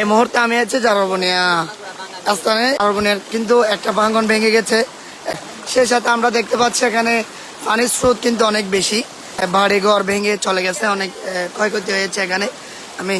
এই মুহূর্তে আমি আছি জারবনিয়া স্থানে জারবনিয়ার কিন্তু একটা ভাঙ্গন ভেঙে গেছে। সেই সাথে আমরা দেখতে পাচ্ছি এখানে পানির স্রোত কিন্তু অনেক বেশি। বাড়ি ঘর ভেঙে চলে গেছে অনেক ক্ষয়ক্ষতি হয়েছে এখানে। আমি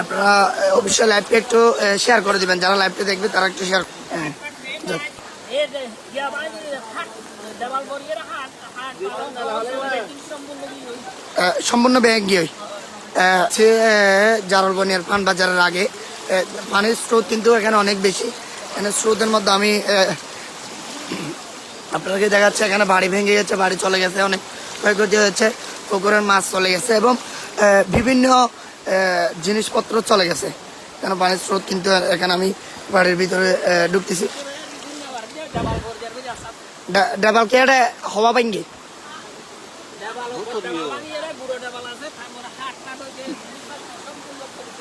আপনারা অবশ্যই লাইভটা একটু শেয়ার করে দিবেন। যারা লাইভটা দেখবে তারা একটু শেয়ার যাক। এই যে বাইরে হাট দেওয়াল বরিয়ে হাট হাট সম্পূর্ণ কি আহ, সম্পূর্ণ ব্যাগ গিয়ে সে জারলবনিয়ার পান বাজারের আগে। পানির স্রোত কিন্তু এখানে অনেক বেশি। এখানে স্রোতের মধ্যে আমি আপনাকে দেখাচ্ছে, এখানে বাড়ি ভেঙে গেছে, বাড়ি চলে গেছে, অনেক ক্ষয়ক্ষতি হয়েছে, পুকুরের মাছ চলে গেছে এবং বিভিন্ন জিনিসপত্র চলে গেছে। কেন পানির স্রোত কিন্তু এখানে আমি বাড়ির ভিতরে ঢুকতেছি। ডাবল কে হওয়া ভেঙে।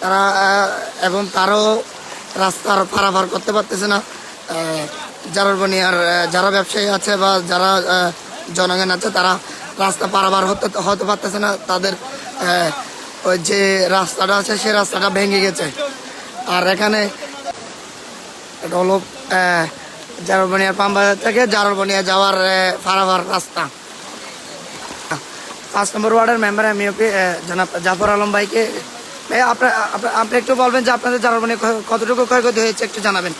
তারা এবং তারও রাস্তার পারাপার করতে পারতেছে না। যারা বনিয়ার যারা ব্যবসায়ী আছে বা যারা জনগণ আছে, তারা রাস্তা পারাপার হতে হতে পারতেছে না। তাদের ওই যে রাস্তাটা আছে, সেই রাস্তাটা ভেঙে গেছে। আর এখানে এটা হলো জারবনিয়ার পাম্বাজার থেকে জারবনিয়া যাওয়ার পারাপার রাস্তা। পাঁচ নম্বর ওয়ার্ডের মেম্বার এমইওপি জনাব জাফর আলম ভাইকে ভাই আপনার আপনি- একটু বলবেন যে আপনাদের মানে কতটুকু ক্ষয়ক্ষতি হয়েছে একটু জানাবেন।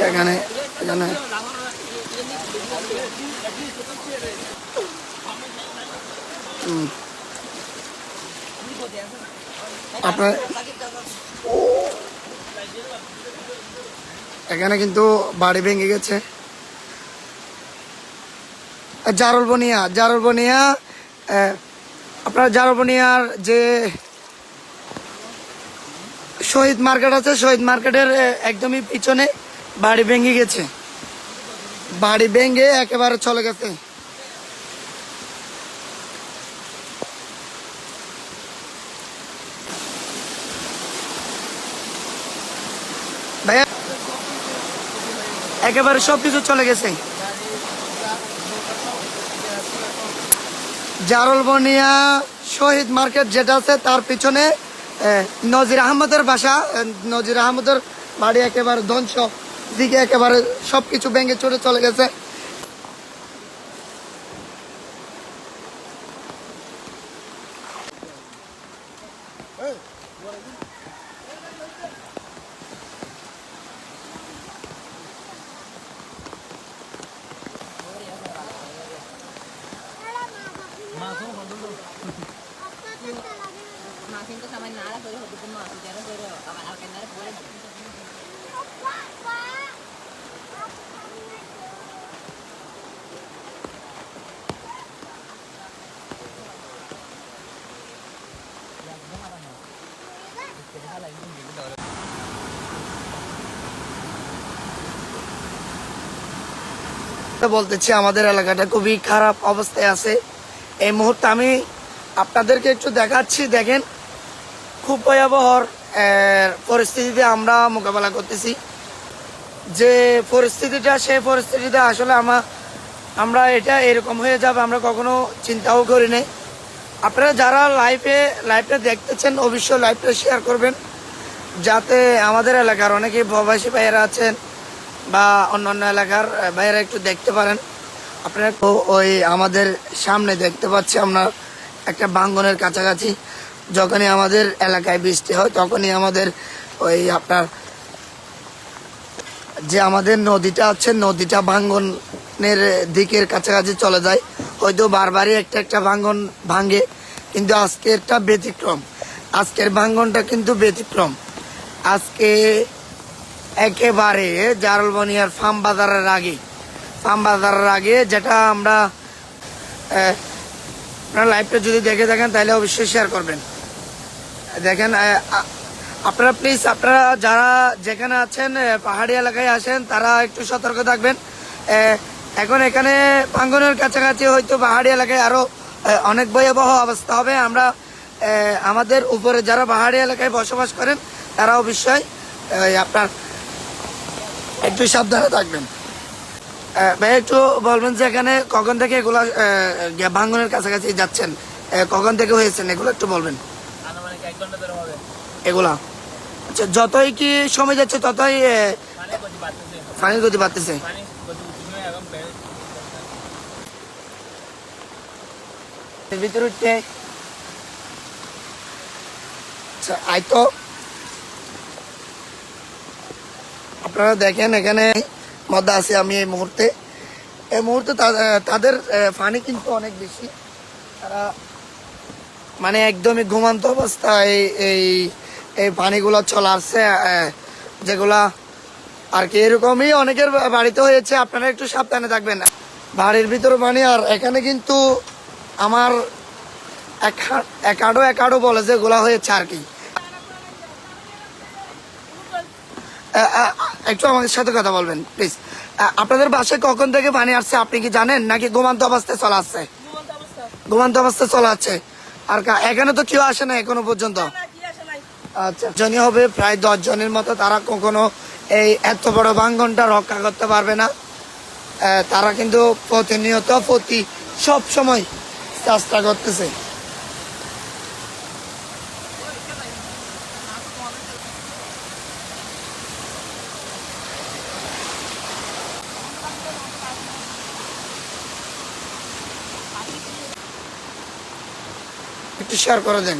এখানে হুম। এখানে কিন্তু বাড়ি ভেঙে গেছে। জারল বনিয়া জারল বনিয়া আপনার জারল বনিয়ার যে শহীদ মার্কেট আছে, শহীদ মার্কেটের একদমই পিছনে বাড়ি ভেঙে গেছে। বাড়ি ভেঙে একেবারে চলে গেছে। ভাইয়া? একেবারে সব কিছু চলে গেছে। জারল বনিয়া শহীদ মার্কেট যেটা আছে, তার পিছনে নজির আহমদের বাসা। নজির আহমদের বাড়ি একেবারে ধ্বংস। দিকে একেবারে সব কিছু ভেঙে চড়ে চলে গেছে। বলতেছি, আমাদের এলাকাটা খুবই খারাপ অবস্থায় আছে। এই মুহূর্তে আমি আপনাদেরকে একটু দেখাচ্ছি, দেখেন, খুব ভয়াবহর পরিস্থিতিতে আমরা মোকাবেলা করতেছি। যে পরিস্থিতিটা, সেই পরিস্থিতিতে আসলে আমার আমরা এটা এরকম হয়ে যাবে, আমরা কখনো চিন্তাও করি নাই। আপনারা যারা লাইভে লাইভটা দেখতেছেন, অবশ্যই লাইভটা শেয়ার করবেন। যাতে আমাদের এলাকার অনেকে প্রবাসী ভাইয়েরা আছেন বা অন্যান্য এলাকার ভাইয়েরা একটু দেখতে পারেন। আপনারা তো ওই আমাদের সামনে দেখতে পাচ্ছি, আমরা একটা বাঙ্গনের কাছাকাছি। যখনই আমাদের এলাকায় বৃষ্টি হয়, তখনই আমাদের ওই আপনার যে আমাদের নদীটা আছে, নদীটা ভাঙ্গনের দিকের কাছাকাছি চলে যায়। হয়তো বারবারই একটা একটা ভাঙ্গন ভাঙ্গে কিন্তু আজকেরটা ব্যতিক্রম। আজকের ভাঙ্গনটা কিন্তু ব্যতিক্রম। আজকে একেবারে জারলবনিয়ার ফার্ম বাজারের আগে। ফার্ম বাজারের আগে যেটা আমরা আপনার লাইভটা যদি দেখে থাকেন, তাহলে অবশ্যই শেয়ার করবেন। দেখেন আপনারা প্লিজ আপনারা যারা যেখানে আছেন পাহাড়ি এলাকায় আসেন, তারা একটু সতর্ক থাকবেন। এখন এখানে প্রাঙ্গনের কাছাকাছি হয়তো পাহাড়ি এলাকায় আরও অনেক ভয়াবহ অবস্থা হবে। আমরা আমাদের উপরে যারা পাহাড়ি এলাকায় বসবাস করেন, তারা অবশ্যই আপনার একটু সাবধানে থাকবেন। ভাই একটু বলবেন যে এখানে কখন থেকে এগুলা আহ, ভাঙ্গনের কাছাকাছি যাচ্ছেন? কখন থেকে হয়েছেন? এগুলো একটু বলবেন। এগুলা? আচ্ছা যতই কি সময় যাচ্ছে ততই পানির গতি বাড়তেছে। ভিতরে আচ্ছা আই তো। আপনারা দেখেন, এখানে মধ্যে আছি আমি এই মুহূর্তে। এই মুহূর্তে তাদের পানি কিন্তু অনেক বেশি। তারা মানে একদমই ঘুমান্ত অবস্থায় এই এই পানিগুলো চলে আসছে যেগুলা আর কি। এরকমই অনেকের বাড়িতে হয়েছে। আপনারা একটু সাবধানে থাকবেন। বাড়ির ভিতরে পানি আর এখানে কিন্তু আমার একা- একাডো একাডো বলে যে গোলা হয়েছে আর কি। একটু আমাদের সাথে কথা বলবেন প্লিজ আপনাদের বাসায় কখন থেকে পানি আসছে আপনি কি জানেন? নাকি ঘুমান্ত অবস্থায় চলে আসছে? ঘুমান্ত অবস্থায় চলে আসছে। আর এখানে তো কেউ আসে না এখনও পর্যন্ত। আচ্ছা জনই হবে প্রায় দশ জনের মতো তারা কখনো এই এত বড় বাঙ্গনটা রক্ষা করতে পারবে না। তারা কিন্তু প্রতিনিয়ত প্রতি সব সময় চেষ্টা করতেছে। একটু শেয়ার করে দেন।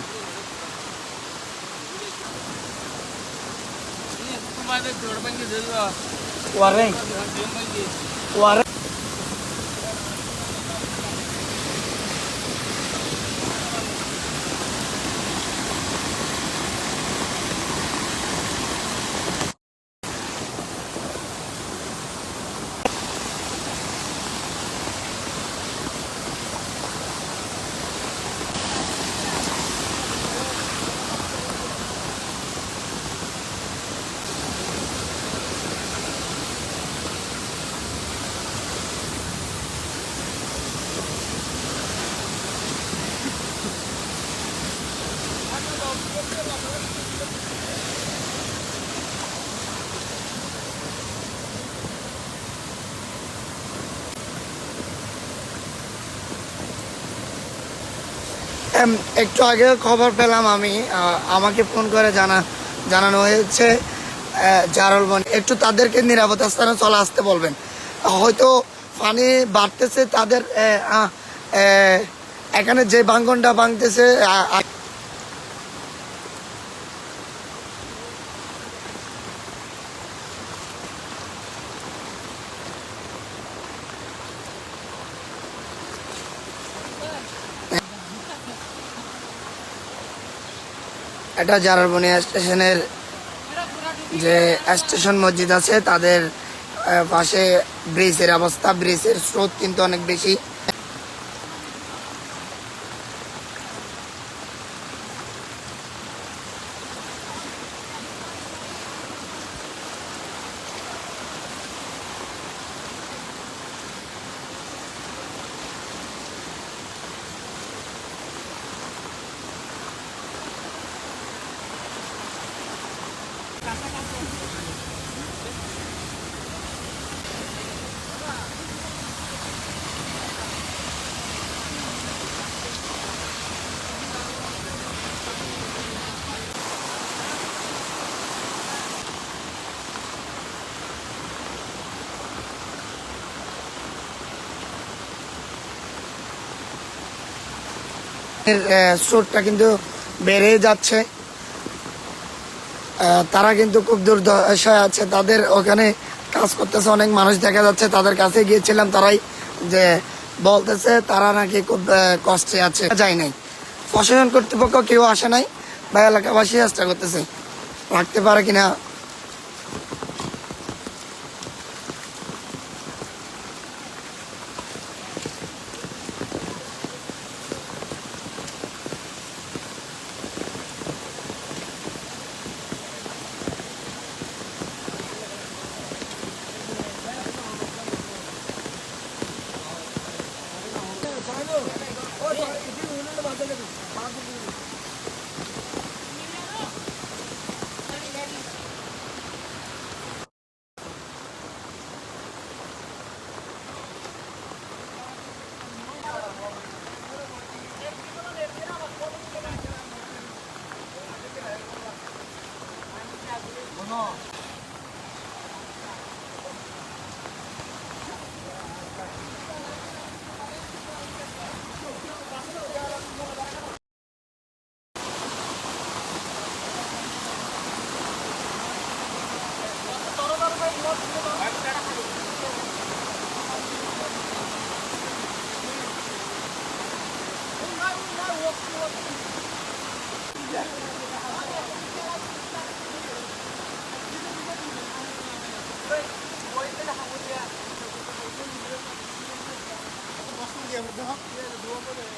তোমাদের জোর একটু আগে খবর পেলাম আমি আমাকে ফোন করে জানা, জানানো হয়েছে জারলবন জারল বন একটু তাদেরকে নিরাপত্তা স্থানে চলে আসতে বলবেন। হয়তো পানি বাড়তেছে তাদের এখানে যে ভাঙ্গনটা ভাঙতেছে এটা জারারবনি স্টেশনের যে স্টেশন মসজিদ আছে, তাদের পাশে ব্রিজের অবস্থা, ব্রিজের স্রোত কিন্তু অনেক বেশি। স্রোতটা কিন্তু বেড়ে যাচ্ছে। তারা কিন্তু খুব দুর্দশায় আছে। তাদের ওখানে কাজ করতেছে, অনেক মানুষ দেখা যাচ্ছে। তাদের কাছে গিয়েছিলাম, তারাই যে বলতেছে, তারা নাকি খুব কষ্টে আছে। যাই নাই। প্রশাসন কর্তৃপক্ষ কেউ আসে নাই, বা এলাকাবাসী চেষ্টা করতেছে। রাখতে পারে কিনা? বাজারে Yeah, we're done. Yeah, the door over there.